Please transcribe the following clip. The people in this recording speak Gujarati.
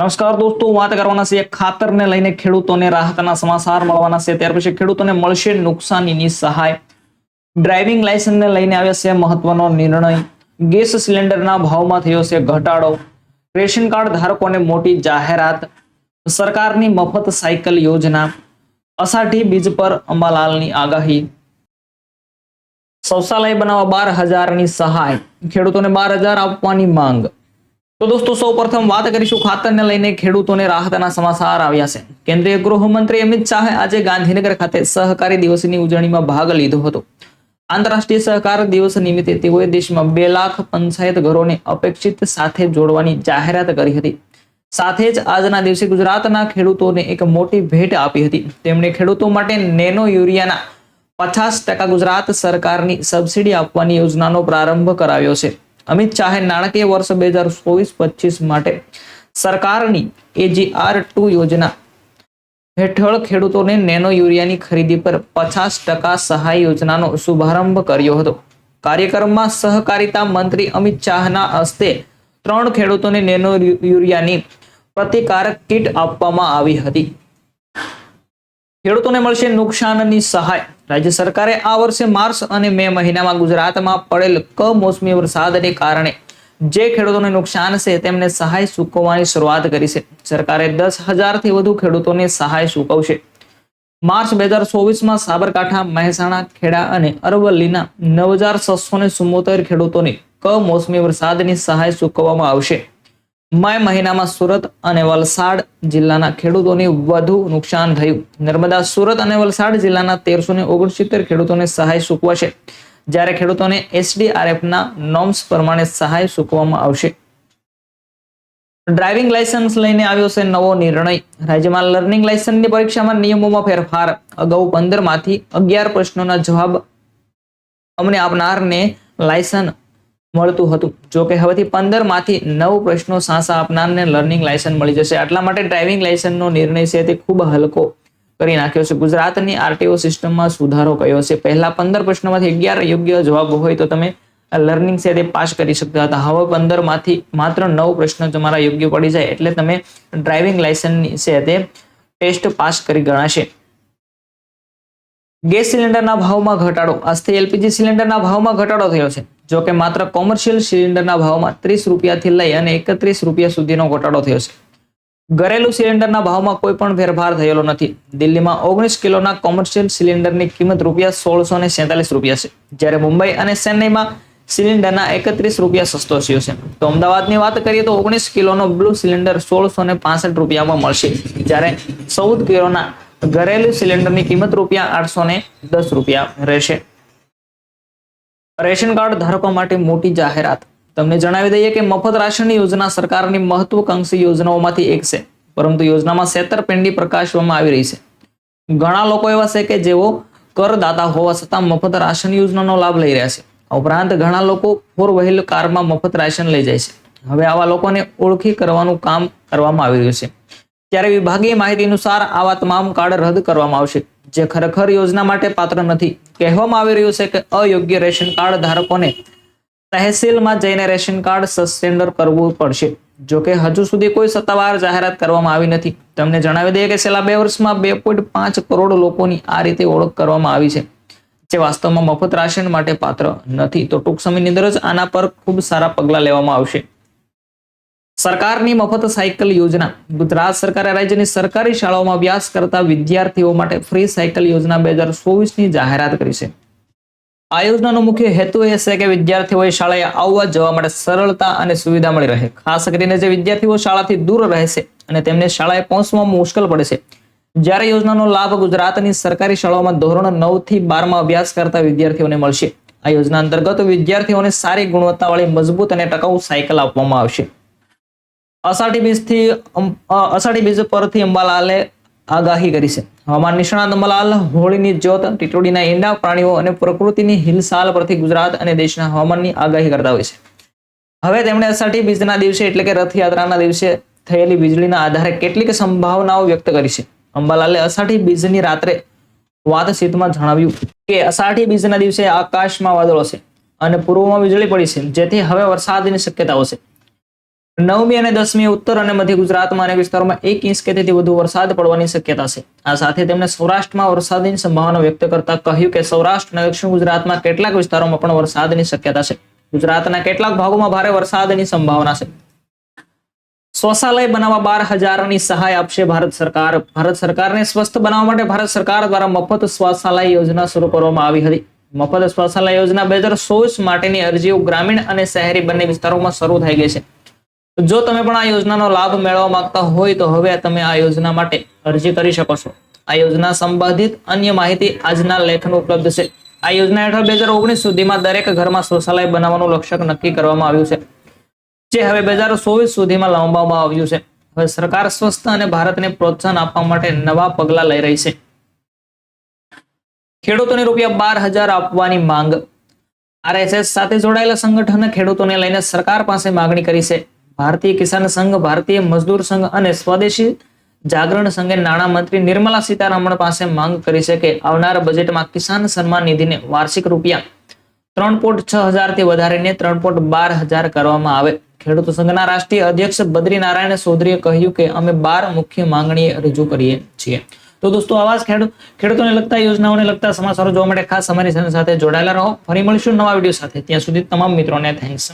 નમસ્કાર દોસ્તો વાત કરવાના છે ખાતરને લઈને ખેડૂતોને રાહતના સમાચાર મળવાના છે. ત્યાર પછી ખેડૂતોને મળશે નુકસાનીની સહાય. ડ્રાઇવિંગ લાયસન્સને લઈને આવ્યા છે મહત્વનો નિર્ણય. ગેસ સિલિન્ડરના ભાવમાં થયો છે ઘટાડો. રેશન કાર્ડ ધારકોને મોટી જાહેરાત. સરકારની મફત સાયકલ યોજના. અષાઢી બીજ પર અંબાલાલની આગાહી. શૌચાલય બનાવવા બાર હજારની સહાય. ખેડૂતોને બાર હજાર આપવાની માંગ. તો દોસ્તો સૌ પ્રથમ વાત કરીશું ખાતરને લઈને ખેડૂતોને રાહતના સમાચાર આવ્યા છે. કેન્દ્રીય ગૃહમંત્રી અમિત શાહે આજે ગાંધીનગર ખાતે સહકારી દિવસની ઉજવણીમાં ભાગ લીધો હતો. આંતરરાષ્ટ્રીય સહકાર દિવસ નિમિત્તે તેઓએ દેશમાં બે લાખ પંચાયત ઘરોને અપેક્ષિત સાથે જોડવાની જાહેરાત કરી હતી. સાથે જ આજના દિવસે ગુજરાતના ખેડૂતોને એક મોટી ભેટ આપી હતી. તેમણે ખેડૂતો માટે નેનો યુરિયાના પચાસ ટકા ગુજરાત સરકારની સબસિડી આપવાની યોજનાનો પ્રારંભ કરાવ્યો છે. અમિત શાહે નાણાકીય વર્ષ બે હજાર ચોવીસ પચીસ માટે સરકારની એજીઆર ટુ યોજના હેઠળ ખેડૂતોને નેનો યુરિયાની ખરીદી પર પચાસ ટકા સહાય યોજનાનો શુભારંભ કર્યો હતો. કાર્યક્રમમાં સહકારિતા મંત્રી અમિત શાહના હસ્તે ત્રણ ખેડૂતોને નેનો યુરિયાની પ્રતિકારક કીટ આપવામાં આવી હતી. ખેડૂતોને મળશે નુકસાનની સહાય. રાજ્ય સરકારે આ વર્ષે માર્ચ અને મે મહિનામાં ગુજરાતમાં પડેલ કમોસમી વરસાદને કારણે જે ખેડૂતોને નુકસાન છે તેમને સહાય ચૂકવવાની શરૂઆત કરી છે. સરકારે દસ હજારથી વધુ ખેડૂતોને સહાય ચૂકવશે માર્ચ બે હજાર ચોવીસમાં સાબરકાંઠા, મહેસાણા, ખેડા અને અરવલ્લીના નવ હજાર છસો ને ચુમ્મોતેર ખેડૂતોને કમોસમી વરસાદની સહાય ચૂકવવામાં આવશે. મે મહિનામાં સુરત અને વલસાડ જિલ્લાના ખેડૂતોને વધુ નુકસાન થયું. નર્મદા સુરત અને વલસાડ જિલ્લાના તેરસો ને ઓગણસિત્તેર ખેડૂતોને સહાય ચૂકવાશે જ્યારે ખેડૂતોને એસડીઆરએફના નોમ્સ પ્રમાણે સહાય ચૂકવવામાં આવશે. ડ્રાઇવિંગ લાયસન્સ લઈને આવ્યો છે નવો નિર્ણય. રાજ્યમાં લર્નિંગ લાયસન્સની પરીક્ષામાં નિયમોમાં ફેરફાર. અગાઉ પંદરમાંથી અગિયાર પ્રશ્નોના જવાબ અમને આપનારને લાયસન્સ મળતું હતું. જો કે હવેથી પંદરમાંથી નવ પ્રશ્નો સાસા આપનારને લર્નિંગ લાયસન્સ મળી જશે. આટલા માટે ડ્રાઇવિંગ લાયસન્સનો નિર્ણય છે તે ખૂબ હલકો કરી નાખ્યો છે. ગુજરાતની આરટીઓ સિસ્ટમમાં સુધારો કર્યો છે? પહેલા પંદર પ્રશ્નોમાંથી અગિયાર યોગ્ય જવાબ હોય તો તમે લર્નિંગ છે તે પાસ કરી શકતા હતા. હવે પંદરમાંથી માત્ર નવ પ્રશ્નો તમારા યોગ્ય પડી જાય એટલે તમે ડ્રાઇવિંગ લાયસન્સની છે તે ટેસ્ટ પાસ કરી ગણાશે. ગેસ સિલિન્ડરના ભાવમાં ઘટાડો. આજથી એલપીજી સિલિન્ડરના ભાવમાં ઘટાડો થયો છે. જો કે માત્ર કોમર્શિયલ સિલિન્ડરના ભાવમાં ત્રીસ રૂપિયાથી લઈ અને એકત્રીસ રૂપિયા સુધીનો ઘટાડો થયો છે. ઘરેલું સિલિન્ડરના ભાવમાં કોઈ પણ ફેરફાર થયેલો નથી. દિલ્હીમાં ઓગણીસ કિલોના કોમર્શિયલ સિલિન્ડરની કિંમત રૂપિયા સોળસો ને સેતાલીસ રૂપિયા છે. જ્યારે મુંબઈ અને ચેન્નઈમાં સિલિન્ડરના એકત્રીસ રૂપિયા સસ્તો થયો છે. તો અમદાવાદની વાત કરીએ તો ઓગણીસ કિલોનો બ્લુ સિલિન્ડર સોળસો ને પાસઠ રૂપિયામાં મળશે. જ્યારે ચૌદ કિલોના ઘરેલું સિલિન્ડરની કિંમત રૂપિયા આઠસો ને દસ રૂપિયા રહેશે. રેશન કાર્ડ ધારકો માટે મોટી જાહેરાત. તમને જણાવી દઈએ કે મફત રાશનની યોજના સરકારની મહત્વકાંક્ષી યોજનાઓમાંથી એક છે. પરંતુ યોજનામાં છેતરપિંડી પ્રકાશવામાં આવી રહી છે. ઘણા લોકો એવા છે કે જેઓ કરદાતા હોવા છતાં મફત રાશન યોજનાનો લાભ લઈ રહ્યા છે. ઉપરાંત ઘણા લોકો ફોર વ્હીલ કારમાં મફત રાશન લઈ જાય છે. હવે આવા લોકોને ઓળખી કરવાનું કામ કરવામાં આવી રહ્યું છે. ત્યારે વિભાગીય માહિતી અનુસાર આવા તમામ કાર્ડ રદ કરવામાં આવશે. જે ખરેખર યોજના માટે પાત્ર નથી. કહેવામાં આવી રહ્યું છે કે અયોગ્ય રેશન કાર્ડ ધારકોને તહેસીલમાં જઈને રેશન કાર્ડ સસ્ટેન્ડર કરવું પડશે. જો કે હજુ સુધી કોઈ સત્તાવાર જાહેરાત કરવામાં આવી નથી. તમને જણાવી દઈએ કે છેલ્લા બે વર્ષમાં બે પોઈન્ટ પાંચ કરોડ લોકોની આ રીતે ઓળખ કરવામાં આવી છે, જે વાસ્તવમાં મફત રાશન માટે પાત્ર નથી. તો ટૂંક સમયની અંદર જ આના પર ખૂબ સારા પગલાં લેવામાં આવશે. સરકારની મફત સાયકલ યોજના. ગુજરાત સરકારે રાજ્યની સરકારી શાળાઓમાં અભ્યાસ કરતા વિદ્યાર્થીઓ માટે ફ્રી સાયકલ યોજના બે હજાર ચોવીસની જાહેરાત કરી છે. આ યોજનાનો મુખ્ય હેતુ એ છે કે વિદ્યાર્થીઓએ શાળાએ આવવા જવા માટે સરળતા અને સુવિધા મળી રહે. ખાસ કરીને જે વિદ્યાર્થીઓ શાળાથી દૂર રહેશે અને તેમને શાળાએ પહોંચવામાં મુશ્કેલ પડે છે. જ્યારે યોજનાનો લાભ ગુજરાતની સરકારી શાળાઓમાં ધોરણ નવથી બારમાં અભ્યાસ કરતા વિદ્યાર્થીઓને મળશે. આ યોજના અંતર્ગત વિદ્યાર્થીઓને સારી ગુણવત્તાવાળી, મજબૂત અને ટકાઉ સાયકલ આપવામાં આવશે. અષાઢી બીજથી અષાઢી બીજ પરથી અંબાલાલે આગાહી કરી છે. હવામાન નિષ્ણાત અંબાલાલ, હોળીની જ્યોત, ટીટોડીના ઈંડા, પ્રાણીઓ અને પ્રકૃતિની હિલસાલ પરથી ગુજરાત અને દેશના હવામાનની આગાહી કરતા હોય છે. હવે તેમણે અષાઢી બીજના દિવસે એટલે કે રથયાત્રાના દિવસે થયેલી વીજળીના આધારે કેટલીક સંભાવનાઓ વ્યક્ત કરી છે. અંબાલાલે અષાઢી બીજની રાત્રે વાતચીતમાં જણાવ્યું કે અષાઢી બીજના દિવસે આકાશમાં વાદળો છે અને પૂર્વમાં વીજળી પડી છે, જેથી હવે વરસાદની શક્યતાઓ છે. નવમી અને દસમી ઉત્તર અને મધ્ય ગુજરાતમાં અનેક વિસ્તારોમાં એક ઇંચ કે તેથી વધુ વરસાદ પડવાની શક્યતા છે. આ સાથે તેમણે સૌરાષ્ટ્રમાં વરસાદની સંભાવના વ્યક્ત કરતા કહ્યું કે સૌરાષ્ટ્ર અને દક્ષિણ ગુજરાતમાં કેટલાક વિસ્તારોમાં પણ વરસાદની શક્યતા છે. ગુજરાતના કેટલાક ભાગોમાં ભારે વરસાદની સંભાવના છે. શૌચાલય બનાવવા બાર હજારની સહાય આપશે ભારત સરકાર. ભારત સરકારને સ્વસ્થ બનાવવા માટે ભારત સરકાર દ્વારા મફત શૌચાલય યોજના શરૂ કરવામાં આવી હતી. મફત શૌચાલય યોજના બે હજાર માટેની અરજીઓ ગ્રામીણ અને શહેરી બંને વિસ્તારોમાં શરૂ થઈ ગઈ છે. જો તમે પણ આ યોજનાનો લાભ મેળવવા માંગતા હોય તો હવે તમે આ યોજના માટે અરજી કરી શકો છો. આ યોજના સંબંધિત અન્ય માહિતી આજના લેખમાં ઉપલબ્ધ છે. આ યોજના હેઠળ બે હજાર ઓગણીસ સુધીમાં દરેક ઘરમાં શૌચાલય બનાવવાનું લક્ષ્ય નક્કી કરવામાં આવ્યું છે. જે હવે બે હજાર ચોવીસ સુધીમાં લંબાવવામાં આવ્યું છે. હવે સરકાર સ્વસ્થ અને ભારતને પ્રોત્સાહન આપવા માટે નવા પગલા લઈ રહી છે. ખેડૂતોને રૂપિયા બાર હજાર આપવાની માંગ. આરએસએસ સાથે જોડાયેલા સંગઠને ખેડૂતોને લઈને સરકાર પાસે માગણી કરી છે. ભારતીય કિસાન સંઘ, ભારતીય મજદૂર સંઘ અને સ્વદેશી જાગરણ સંઘે નાણામંત્રી નિર્મલા સીતારામન પાસે માંગ કરી છે કે આવનાર બજેટમાં કિસાન સન્માન નિધિને વાર્ષિક રૂપિયા ત્રણ પોઈન્ટ છ હજારથી વધારીને ત્રણ પોઈન્ટ બાર હજાર કરવામાં આવે. ખેડૂત સંઘના રાષ્ટ્રીય અધ્યક્ષ બદ્રીનારાયણ ચૌધરીએ કહ્યું કે અમે બાર મુખ્ય માંગણી રજૂ કરીએ છીએ. તો દોસ્તો, આવા જ ખેડૂત, ખેડૂતોને લગતા યોજનાઓને લગતા સમાચારો જોવા માટે ખાસ અમારી સાથે જોડાયેલા રહો. ફરી મળીશું નવા વીડિયો સાથે. ત્યાં સુધી તમામ મિત્રોને થેન્ક્સ